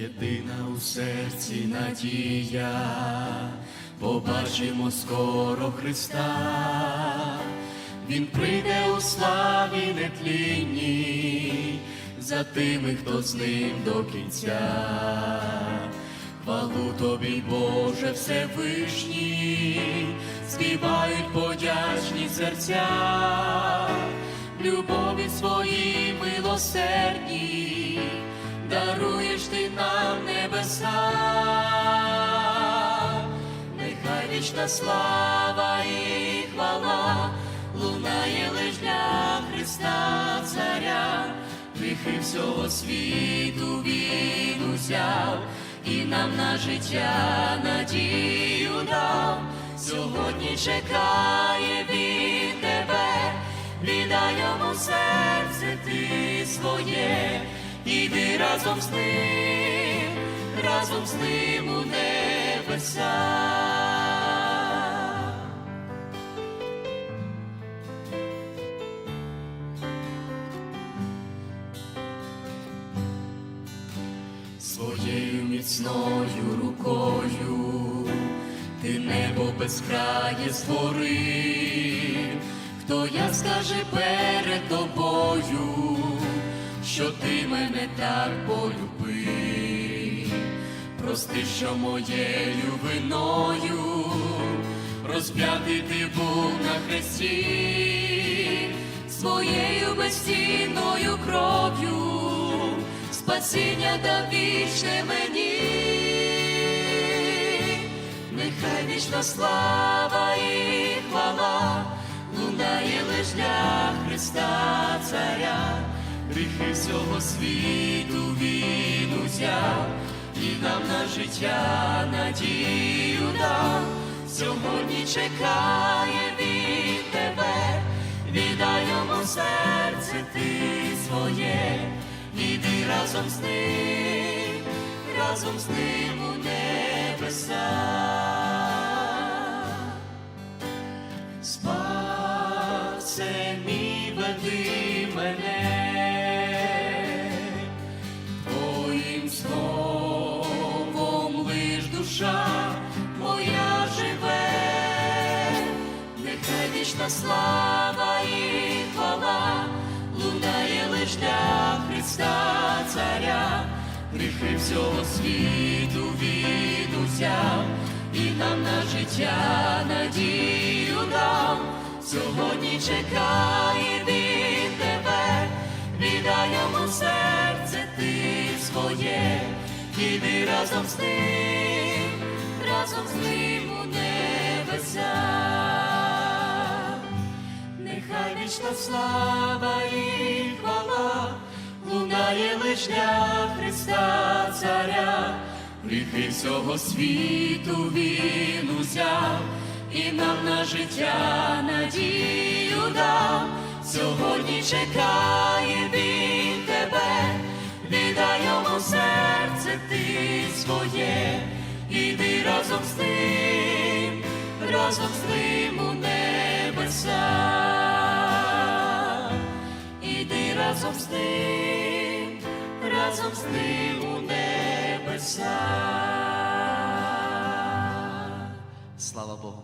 Єдина у серці надія, побачимо скоро Христа, Він прийде у славі нетлінній, за тими, хто з ним до кінця. Хвалу тобі, Боже, Всевишній, співають подячні серця, любові свої милосердні, даруєш ти нам небеса, нехай вічна слава і хвала лунає лиш для Христа Царя, гріхи всього світу він узяв і нам на життя надію дав. Сьогодні чекає він тебе, віддай серце ти своє, іди разом з ним, разом з ним у небеса. Своєю міцною рукою ти небо безкрає створив, хто я скаже перед тобою, що ти мене так полюбив, прости, що моєю виною розп'ятий ти був на хресті, своєю безцінною кров'ю спасіння дав вічне мені, нехай вічна слава і хвала лунає лиш для Христа Царя, гріхи всього світу він узяв і нам на життя надію дав. Сьогодні чекає він тебе, віддай йому серце ти своє. Іди разом з ним, разом з ним у небеса. Спасе мій веди мене, вічна слава і хвала лунає лиш для Христа Царя, гріхи всього світу він узяв і нам на життя надію дав. Сьогодні чекає він тебе, віддай йому серце ти своє, іди разом з ним, разом з ним у небеса вічна слава і хвала лунає лиш для Христа Царя, гріхи всього світу він узяв і нам на життя надію дав. Сьогодні чекає він тебе, віддай йому серце ти своє, іди разом з ним, разом з ним у небеса. Разом з ним у небеса. Слава Богу.